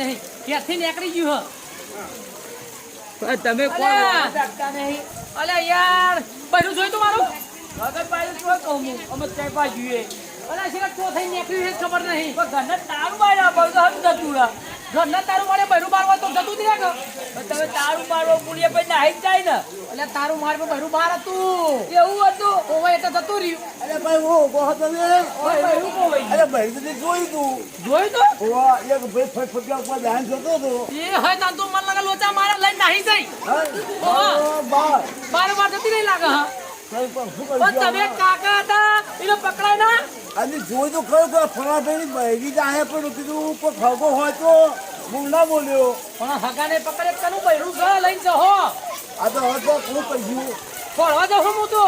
નહીં. ક્યાંથી નીકળી ગયું તમે નહીં. યાર પહેલું જોયું તું મારું? વગર પાડ્યું જોયું કહું હું અમે ચાઈ પા જોઈએ. થઈ નીકળ્યું છે ખબર નહીં. પણ ઘરને તારું માર્યા પણ તો હમ જતું રહ્યા ઘરના તારું મારે બહેરું મારવા તો જતું તમે તારું મારવો પુડીએ પછી નાહી જાય ને. અલ્યા તારું માર બહેરું હતું. એવું હતું? ઓવે એટલે જતું રહ્યું. અરે ભાઈ હું અરે ભાઈ તો જોયું તું. જોયું તું? ઓવા એક ભાઈ ફટફટિયા ઉપર ધ્યાન જતો હતો. એ હોય તાન તું મન લાગે લોચા મારે લઈને નાહી જાય હા? બાર બાર. બાર જતી નહીં લાગે હા. તમે કાકા હતા એને પકડાય ના? અને જોયું તો ખરું કે ફળાભાઈ બહેરી પણ કીધું કોઈ ખગો હોય તો હું ના બોલ્યો. પણ હગાને પકડે કનું બહેરું છે લઈને જહો આ તો હવે તો હું કહ્યું? ફળવા જહો હું તો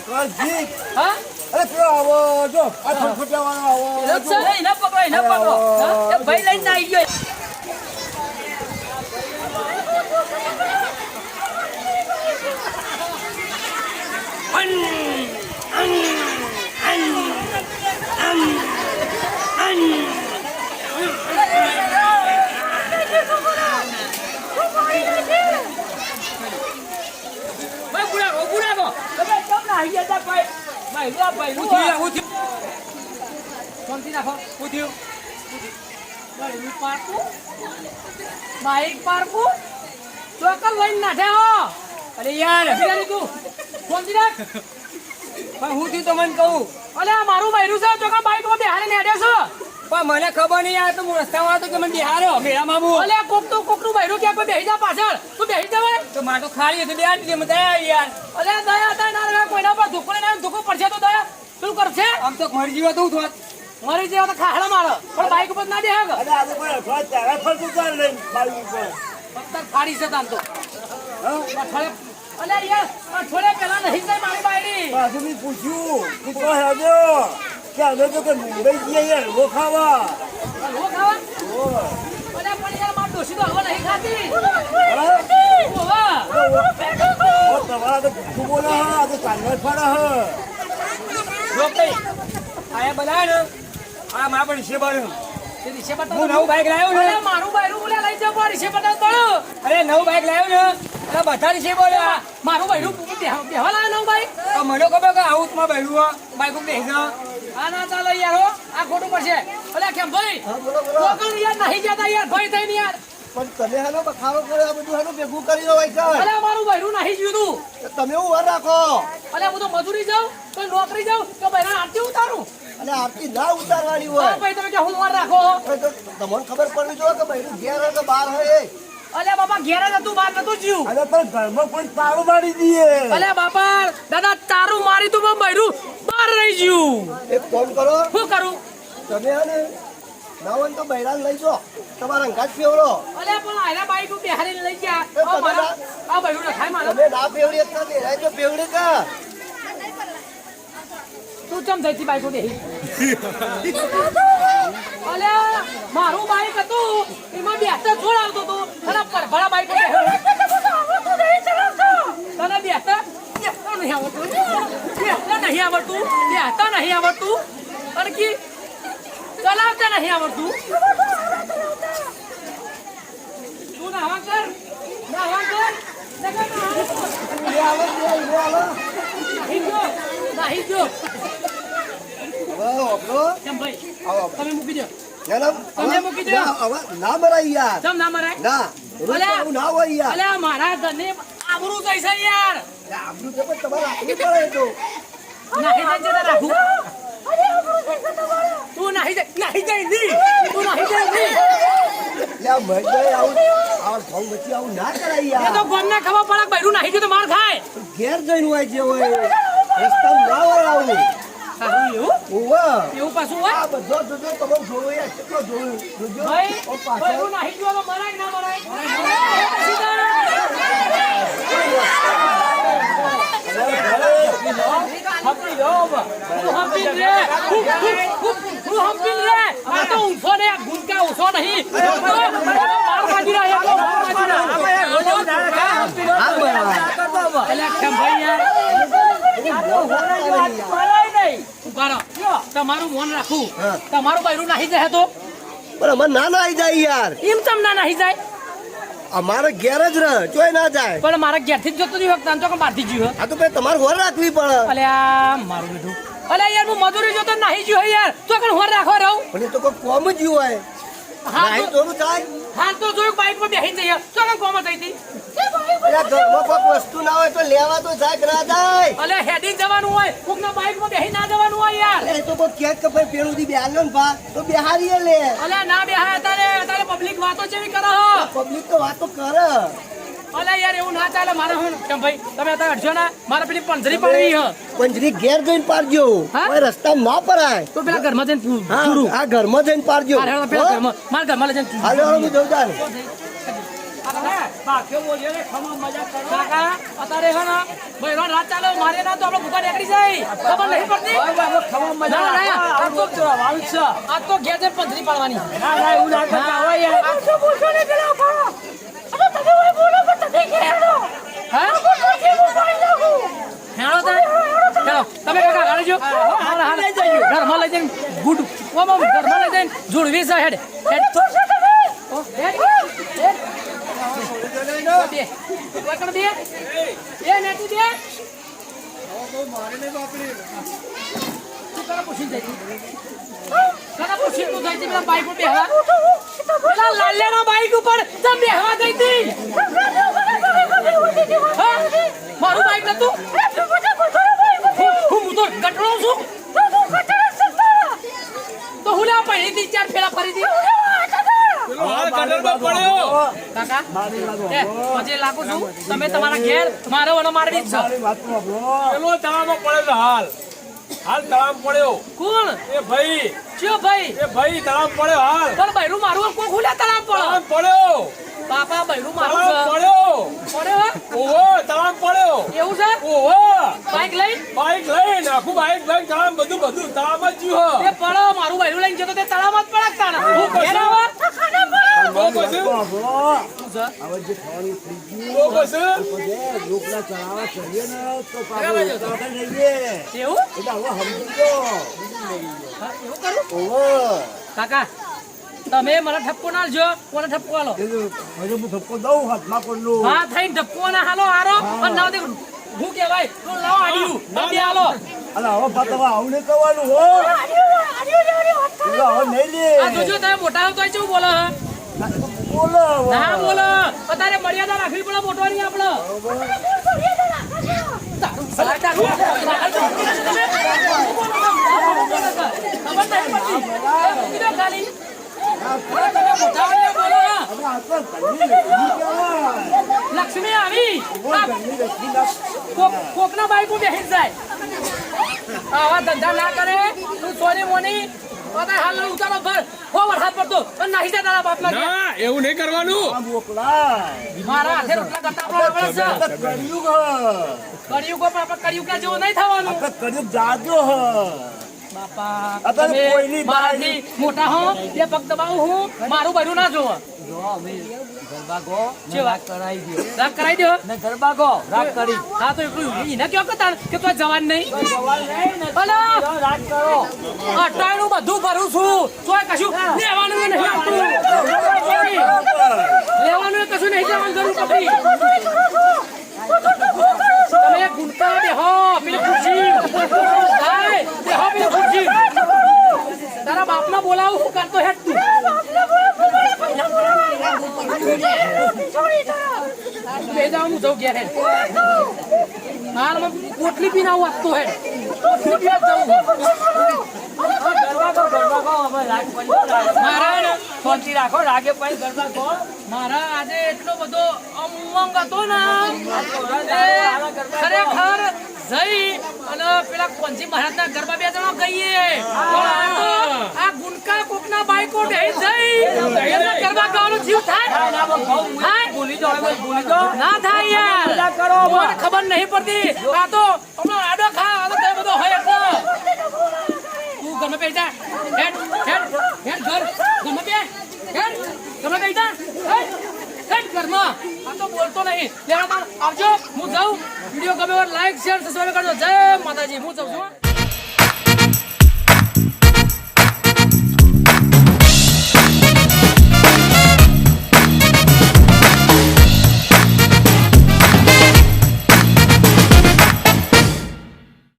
કર જી હા? અરે પેલો આવો જો આ ફટફટિયા આવો જો. નહીં ન પકડો. ન પકડો ભાઈ લઈને આવી ગયો ભાઈ બુડાકો બુડાકો તમે કેમ નાહી ગયા તા ભાઈ ભાઈ આ ભાઈ હું થયું હું થયું શાંતિ રાખો હું થયું બહેરું પારકું બાઈક પારકું ચોકલ લઈને નાઠે હો અરે યાર બિરાની તું શાંતિ રાખ પણ હું થયું તમને કહું અલે મારું બહેરું છે ચોકલ બાઈક બેહારે નેડે છે પણ મને ખબર નહીં યાર તો હું રસ્તામાં હતો કે મને બિહારો મેરા મામુ અલે કોક તો કોકનું બહેરું ક્યાં કોઈ બેહી જા પાછળ? તું બેહી જવાય તો મારે તો ખાલી હતું બે દીધી મને દયા યાર. અલે દયા તા ના રે કોઈના પર ધોકો ના ધુકો પડશે તો દયા. શું કરશે? આમ તો મરી જીવા તો થોત મરી જીવા તો ખાડા મારો. પણ બાઈક ઉપર ના બેહાગ અરે આજે કોઈ અઠવાડિયે તારા ફરતું ચાલ લઈ બાઈક ઉપર. પત્તર ફાડી છે તાન તો. હા? અલે યાર અઠવાડિયે પહેલા નહીં જાય મારી બાયડી પાછું પૂછ્યું તું તો હેજો કે હવે તો કે મુંબઈ જઈએ યાર હલવો ખાવા. હલવો ખાવા? ઓ, પણ યાર માર ડોશી તો હલવો નહીં ખાતી. હા? ઓવા તમારા તો જુઠ્ઠું બોલે હા આ તો ચાંદવા ફાડા હા. આયા બનાવે ને આ મારા પણ છે બાર તે દિશે હું નવું બાઈક લાવ્યો ને. મારું બાયરું બોલે લઈ જાવ પણ અરે નવું બાઈક લાવ્યો ને બધા છે બોલ્યા મારું બાયરું બેહવા લાવે નવું બાઈક મને ખબર કે આવું તમારે બહેરું બાઈક બેસી આ ના ચાલે યાર હો. આ ખોટું પડશે. અલે કેમ ભાઈ? કોકલ યાર નહીં જતા યાર ભાઈ થઈને યાર. પણ તમે હાલો બખારો કર્યો આ બધું હાલો ભેગું કરી દો ભાઈ સાહેબ. અલે મારું બાયરું નહીં જોયું તમે હું વાર રાખો? હું તો મજૂરી જાઉં તો નોકરી જાઉં તો બહેરા આરતી ઉતારું. અને આરતી ના ઉતારવાની હોય. ભાઈ તમે કે હું વાર રાખો હવે તો તમને ખબર પડવી જોઈએ કે ભાઈ ઘેર હોય કે બહાર હોય. અલે બાપા ઘેર જ હતું બહાર નતું જીવ અરે પણ ઘરમાં કોઈ તારું મારી દઈએ. અલે બાપા દાદા તારું મારી તું પણ બૈરું બહાર રહી એક ફોન કરો. શું કરું? તમે ને ના ને તો બૈરાને લઈ જો તમારા અંગાત ફેવડો અલે પણ આયરા બાઈક ઉપર બેહારીને લઈ ગયા. આ મારા આ બૈરું રખાય મારા. તમે ના ફેવડી તો ફેવડી કા? તું ચમ જઈતી બાઈક ઉપર બેહી? અલે મારું બાઈક હતું. એમાં બેસતા છોડ આવતો હતો. અને પરભરા બાઈક. તને બેસતા નહીં આવડતું. બેસતા નહીં આવડતું. બેસતા નહીં આવડતું. અને કી? ચલાવતા નહીં આવડતું. તું નાવા કર. નાવા કર. નકર નાવા કર. નાહી ગયો. હવે તમે મૂકી દો. તમે મૂકી દો. ના, મરાય યાર. ચમ ના મરાય? ના અલ્યા. ના હોય યાર. અલે મારા ઘરને આબરૂ જાય છે યાર. આબરૂ તો પણ તમારે પડે તો. રાખું. તું નાહી જાય નાહી જાય નહીં. તું નાહી જાય નહીં. લે ભાઈ આવું આ ભાવ વચ્ચે આવું ના કરાય એ તો ગોમને ખબર પડે કે બૈરું નાહી ગયું તો માર ખાય. ઘેર જઈને હોય જે ના સારું એવું? ઓવા એવું પાછું હોય? આ બધો જોજો જોવો કેટલો જોજો ભાઈ ઓ મરાય ના મરાય? નહીં માર બાજી રહ્યા તો માર બાજી રહ્યા. હંપી લો. અલ્યા કેમ ભાઈ યાર મરાય નહીં. ઊભા રહો. તમારું મોન રાખું તમારું બૈરું નાહી જાય તો? પણ અમારે ના નાહી જાય યાર. એમ તમ ના નાહી જાય? અમારે ઘેર જ રહે ચોય ના જાય. પણ મારા ઘેરથી જ જતો નહીં વખત તો બહારથી જીવ આ તો ભાઈ તમારે હોર રાખવી પડે. અલ્યા મારું બેઠું અલ્યા યાર હું મજૂરી જોતો નાહી ગયો યાર. તો કણ હોર રાખો રહું? પણ તો કોઈ કોમ જ હોય. હા તો જોયું બાઈક પર બેસી જઈએ તો કણ કોમ થઈ હતી? ઘરમાં કોઈ વસ્તુ ના હોય તો લેવા તો જાય કે ના અલ્યા હેડિંગ જવાનું હોય. ના જવાનું હોય યાર. એ તો કોઈ કહે કે ભાઈ પેલું થી બેહાર ને ભા તો બેહારીએ લે. અલ્યા ના બેહાય તારે તારે પબ્લિક વાતો જેવી કરો હો. પબ્લિક તો વાતો કરે. અલ્યા યાર એવું ના ચાલે મારે હું કેમ ભાઈ તમે અત્યારે અડશો ના. મારે પેલી પંજરી પાડવી હ પંજરી ઘેર જઈને પાડજો. હા? કોઈ રસ્તા ના પરાય. તો પેલા ઘરમાં જઈને હા પૂરું. આ ઘરમાં જઈને પાડજો. મારા ઘરમાં લઈ જઈને હાલો. કાકા હે ને રાત ચાલે મારે ના તો આપણે ભૂખા નીકળી જાય. ખબર નહીં પડતી? ના, ના, આ તો આ તો ઘેર જઈને પંજરી પાડવાની. આ તો બોલશો ને પેલા તમે ઓય બોલો પણ તમે ઘેર હેડો. હા? હેડો તારે. હેડો. તમે કાકા ગાડી જો. હાલ હાલ. ઘરમાં લઈ જઈને ગુડ. ઓમ ઓમ ઘરમાં લઈ જઈને જોડવી છે હેડ. હેડ ઓ, હેડ હેડ લાલ્યાના બાઈક ઉપર તમે બેહવા ગઈ હતી મારું બાઈક નતું તો તો હું લા પહેરી હતી ચાર ફેરા ફરી હતી કાકા એ લાગુ છું તમે તમારા ઘેર મારો અને મારી જ છો મારી વાત તો સાંભળો. પેલો તળાવમાં પડેલો હાલ. હાલ પડ્યો. કોણ? એ ભાઈ. ચિયો ભાઈ. એ ભાઈ તળાવ પડ્યો હાલ. પણ બૈરું મારું કોઈ ખુલ્યા તળાવ પડો તળાવ પડ્યો. બાપા બૈરું મારું તળાવ પડ્યો. ઓહો તળામ પડ્યો. એવું છે? ઓહો. બાઈક લઈ? બાઈક લઈને આખું બાઈક લઈને તળાવ બધું બધું તળામ જ જ્યું તે પડો મારું બૈરું લઈને જતો તે તળાવમાં જ પડકતા ને હું ઘેર આવા હો. તો પછી સાંભળો. શું છે? હવે જે ખાવાનું ચડાવવા ચડીએ ને તો એટલે હવે સમજી. કાકા તમે મને ઠપકો ના જો કોને ઠપકો આલો હજુ હું ઠપકો દઉં હાથમાં કોલનું. હા થઈને ઠપકો ના હાલો હારો પણ ના દેખ હું કહેવાય તો લાવ આડ્યું ના બે હાલો અને હવે પાછું હવે આવું નહીં કરવાનું હો આડ્યું હવે નહીં લે આ જોજો તમે મોટા હો તો શું બોલો હે બોલો ના બોલો. અત્યારે મર્યાદા રાખવી પડે મોટવાની આપણે. નહીં લક્ષ્મી આવી. કોક ના- બાઈક બેસી જાય. આવા ધંધા ના કરે. તું સોની મોની. અત્યારે હાલ ઉતારો ભર. વરસાદ પડતો. પણ નાહી જાય તારા બાપના ના એવું નહીં કરવાનું. આ મારા હાથે રોટલા કરતા આપણે છે. પણ જેવું? નહીં થવાનું. જાજો હ. બાપા આ તમે કોઈની મોટા હો બે પગ દબાવું હું. મારું બૈરું ના જોવો. કેવા? રાગ કરાઈ દો હા તો એટલું એને કયો કે કે તું જવાન નહીં? અલા! અટાણું બધું ભરું છું. તોય કશું લેવાનું નહીં આપતું. લેવાનું કશું નહીં જરૂર પછી તમે ગુંટા બેહો પેલી ખુરશી. બેહો પેલી ખુરશી. તારા બાપના બોલાવું હું કરતો હેડ તું? બે જાવ હું જઉં ઘેર હેડ હાલ પીને આવું આપતો મારા ને મારા આજે એટલો બધો અમંગ હતો ને ખરેખર જઈ અને પેલા કોંજી મહારાજના ગરબા બે જણા ગઈએ આ તો કોક કોકના બાઈકો જઈ જીવ થાય? ભૂલી હવે ભૂલી જાઓ. ના થાય યાર. કરો મને ખબર નહીં પડતી. આ તો હમણાં આડો ખા આ તો બધો હોય એટલે. તું ગમે બેસી જા. હેડ હેડ હેડ ઘર. ગમે બે હેડ ગમે બેસી જા. હેડ ઘરમાં. આ તો બોલતો નહીં. લેવા આવજો. હું જાઉં. વીડિયો ગમે લાઈક શેર સબસ્ક્રાઇબ કરજો. જય માતાજી. હું જાઉં છું.